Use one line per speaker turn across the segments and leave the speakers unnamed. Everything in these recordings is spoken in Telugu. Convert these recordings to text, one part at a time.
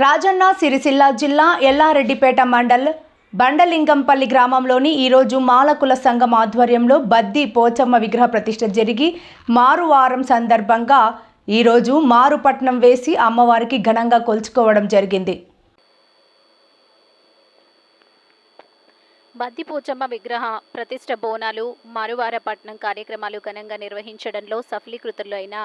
రాజన్న సిరిసిల్ల జిల్లా ఎల్లారెడ్డిపేట మండల్ బండలింగంపల్లి గ్రామంలోని ఈరోజు మాలకుల సంఘం ఆధ్వర్యంలో బద్ది పోచమ్మ విగ్రహ ప్రతిష్ఠ జరిగి మారువారం సందర్భంగా ఈరోజు మారుపట్నం వేసి అమ్మవారికి ఘనంగా కొలుచుకోవడం జరిగింది.
బద్దిపోచమ్మ విగ్రహ ప్రతిష్ట బోనాలు మారువారపట్నం కార్యక్రమాలు ఘనంగా నిర్వహించడంలో సఫలీకృతులైన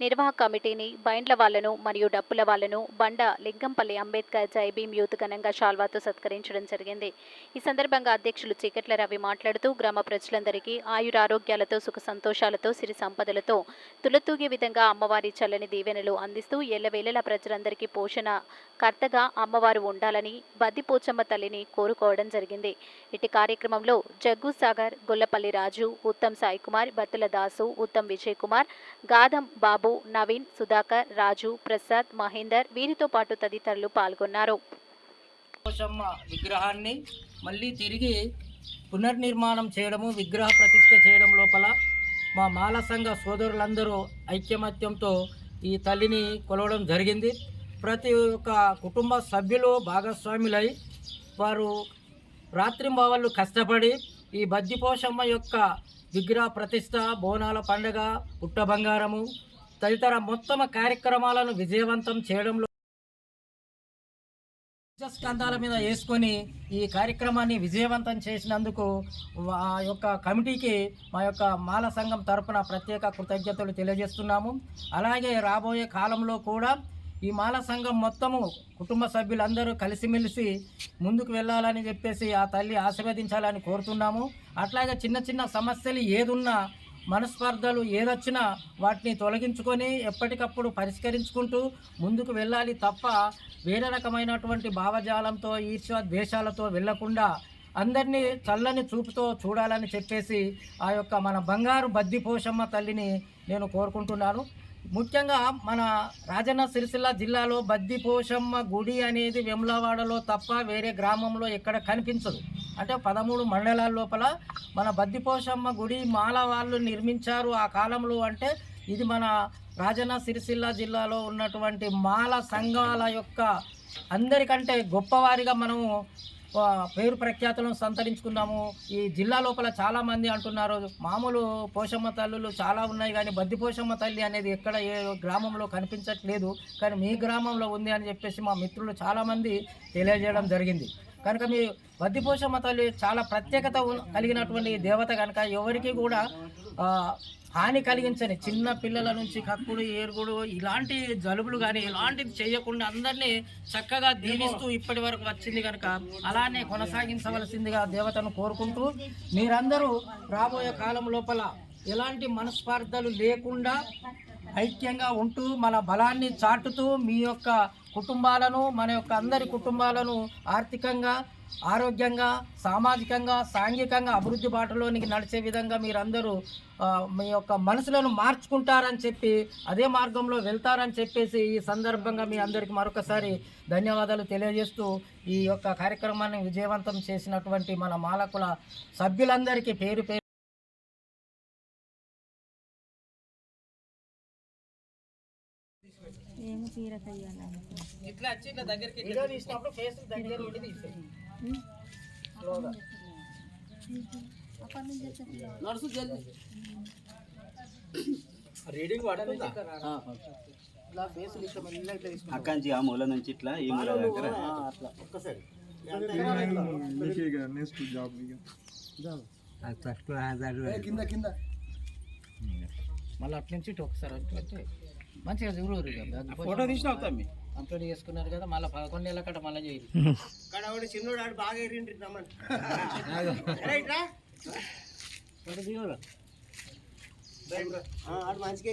నిర్వాహక కమిటీని బైండ్ల వాళ్ళను మరియు డప్పుల వాళ్ళను బండ లింగంపల్లి అంబేద్కర్ జైబీం యూత్ ఘనంగా షాల్వాతో సత్కరించడం జరిగింది. ఈ సందర్భంగా అధ్యక్షులు చీకట్ల రవి మాట్లాడుతూ గ్రామ ప్రజలందరికీ ఆయురారోగ్యాలతో సుఖ సంతోషాలతో సిరి సంపదలతో తులతూగే విధంగా అమ్మవారి చల్లని దీవెనలు అందిస్తూ ఎల్లవేళలా ప్రజలందరికీ పోషణ కర్తగా అమ్మవారు ఉండాలని బద్దిపోచమ్మ తల్లిని కోరుకోవడం జరిగింది. ఇటు కార్యక్రమంలో జగ్గు సాగర్ గొల్లపల్లి రాజు ఉత్తమ్ సాయి కుమార్ బత్తుల దాసు ఉత్తమ్ విజయ్ కుమార్ గాదం బాబు నవీన్ సుధాకర్ రాజు ప్రసాద్ మహేందర్ వీరితో పాటు తదితరులు పాల్గొన్నారు.
పోషమ్మ విగ్రహాన్ని మళ్ళీ తిరిగి పునర్నిర్మాణం చేయడము విగ్రహ ప్రతిష్ఠ చేయడం లోపల మా మాల సంఘ సోదరులందరూ ఐక్యమత్యంతో ఈ తల్లిని కొలవడం జరిగింది. ప్రతి ఒక్క కుటుంబ సభ్యులు భాగస్వాములై వారు రాత్రింబావళ్ళు కష్టపడి ఈ బద్దిపోషమ్మ యొక్క విగ్రహ ప్రతిష్ట బోనాల పండగ పుట్ట బంగారము తదితర మొత్తం కార్యక్రమాలను విజయవంతం చేయడంలో స్కంధాల మీద వేసుకొని ఈ కార్యక్రమాన్ని విజయవంతం చేసినందుకు ఆ యొక్క కమిటీకి మా యొక్క మాల సంఘం తరపున ప్రత్యేక కృతజ్ఞతలు తెలియజేస్తున్నాము. అలాగే రాబోయే కాలంలో కూడా ఈ మాల సంఘం మొత్తము కుటుంబ సభ్యులందరూ కలిసిమెలిసి ముందుకు వెళ్ళాలని చెప్పేసి ఆ తల్లి ఆశీర్వదించాలని కోరుతున్నాము. అట్లాగే చిన్న చిన్న సమస్యలు ఏదున్నా మనస్పర్ధలు ఏదొచ్చినా వాటిని తొలగించుకొని ఎప్పటికప్పుడు పరిష్కరించుకుంటూ ముందుకు వెళ్ళాలి తప్ప వేరే రకమైనటువంటి భావజాలంతో ఈర్ష్య ద్వేషాలతో వెళ్ళకుండా అందరినీ చల్లని చూపుతో చూడాలని చెప్పేసి ఆ యొక్క మన బంగారు బద్దిపోషమ్మ తల్లిని నేను కోరుకుంటున్నాను. ముఖ్యంగా మన రాజన్న సిరిసిల్ల జిల్లాలో బద్దిపోషమ్మ గుడి అనేది వెమ్లవాడలో తప్ప వేరే గ్రామంలో ఎక్కడ కనిపించదు. అంటే పదమూడు మండలాల లోపల మన బద్దిపోషమ్మ గుడి మాల వాళ్ళు నిర్మించారు ఆ కాలంలో అంటే ఇది మన రాజన్న సిరిసిల్ల జిల్లాలో ఉన్నటువంటి మాల సంఘాల యొక్క అందరికంటే గొప్పవారిగా మనము పేరు ప్రఖ్యాతులను సంతరించుకున్నాము ఈ జిల్లా లోపల చాలామంది అంటున్నారు. మామూలు పోషమ్మ తల్లులు చాలా ఉన్నాయి కానీ బద్ది పోషమ్మ తల్లి అనేది ఎక్కడ ఏ గ్రామంలో కనిపించట్లేదు. కానీ మీ గ్రామంలో ఉంది అని చెప్పేసి మా మిత్రులు చాలామంది తెలియజేయడం జరిగింది. కనుక మీ బద్ది పోషమ్మ తల్లి చాలా ప్రత్యేకత కలిగినటువంటి దేవత కనుక ఎవరికి కూడా హాని కలిగించని చిన్న పిల్లల నుంచి కక్కుడు ఏరుగుడు ఇలాంటి జలుబులు కానీ ఇలాంటివి చేయకుండా అందరినీ చక్కగా దీవిస్తూ ఇప్పటి వరకు వచ్చింది కనుక అలానే కొనసాగించవలసిందిగా దేవతను కోరుకుంటూ మీరందరూ రాబోయే కాలం లోపల ఎలాంటి మనస్పార్థలు లేకుండా ఐక్యంగా ఉంటూ మన బలాన్ని చాటుతూ మీ యొక్క కుటుంబాలను మన యొక్క అందరి కుటుంబాలను ఆర్థికంగా ఆరోగ్యంగా సామాజికంగా సాంఘికంగా అభివృద్ధి బాటలోనికి నడిచే విధంగా మీరందరూ మీ యొక్క మనసులను మార్చుకుంటారని చెప్పి అదే మార్గంలో వెళ్తారని చెప్పేసి ఈ సందర్భంగా మీ అందరికీ మరొకసారి ధన్యవాదాలు తెలియజేస్తూ ఈ యొక్క కార్యక్రమాన్ని విజయవంతం చేసినటువంటి మన మాలకుల సభ్యులందరికీ పేరు పేరు ఇట్లా వచ్చి ఇట్లా దగ్గరికి వీడియో తీసినప్పుడు ఫేస్ దగ్గర ఉండి తీసేయి స్లోగా నడుసు జల్ది రీడింగ్ పడుతుందా ఇట్లా ఫేస్ ఇట్లా మెల్లగా ఇట్లా తీసుకుంటా.
అక్కడి నుంచి ఆ మూల నుంచి ఇట్లా ఈ మూల దగ్గర
ఆ, అట్లా ఒక్కసారి కింద కింద మళ్ళీ అటు నుంచి ఇటు ఒకసారి అటు ఇటు. మంచిగా చూడరు
ఫోటో తీసిన అవుతాం
కంప్లీట్ చేసుకున్నారు కదా మళ్ళీ పదకొండు నెలల కట్ట మళ్ళీ చేయాలి
చిన్నోడు ఆడు బాగా ఎరిండి ఫోటో ఆడు మంచిగా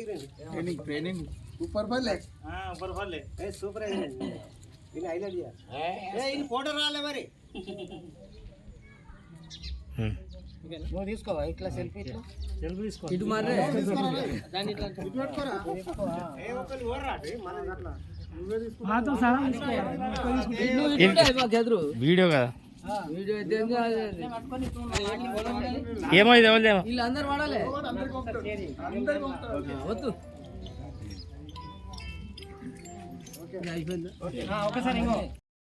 సూపర్ ఫోటో రాలే మరి.
నువ్వు తీసుకోవా? ఇట్లా సెల్ఫీ ఇట్లా? సెల్ఫీ తీసుకో. ఇటు మరి. దాన్ని ఇట్లా
ఏ ఒకరి ఓర్ రాటి మన అట్లా.
ఎదురు.
వీడియో కదా.
వీళ్ళందరూ వాడాలి. వద్దు. ఆ, ఒకసారి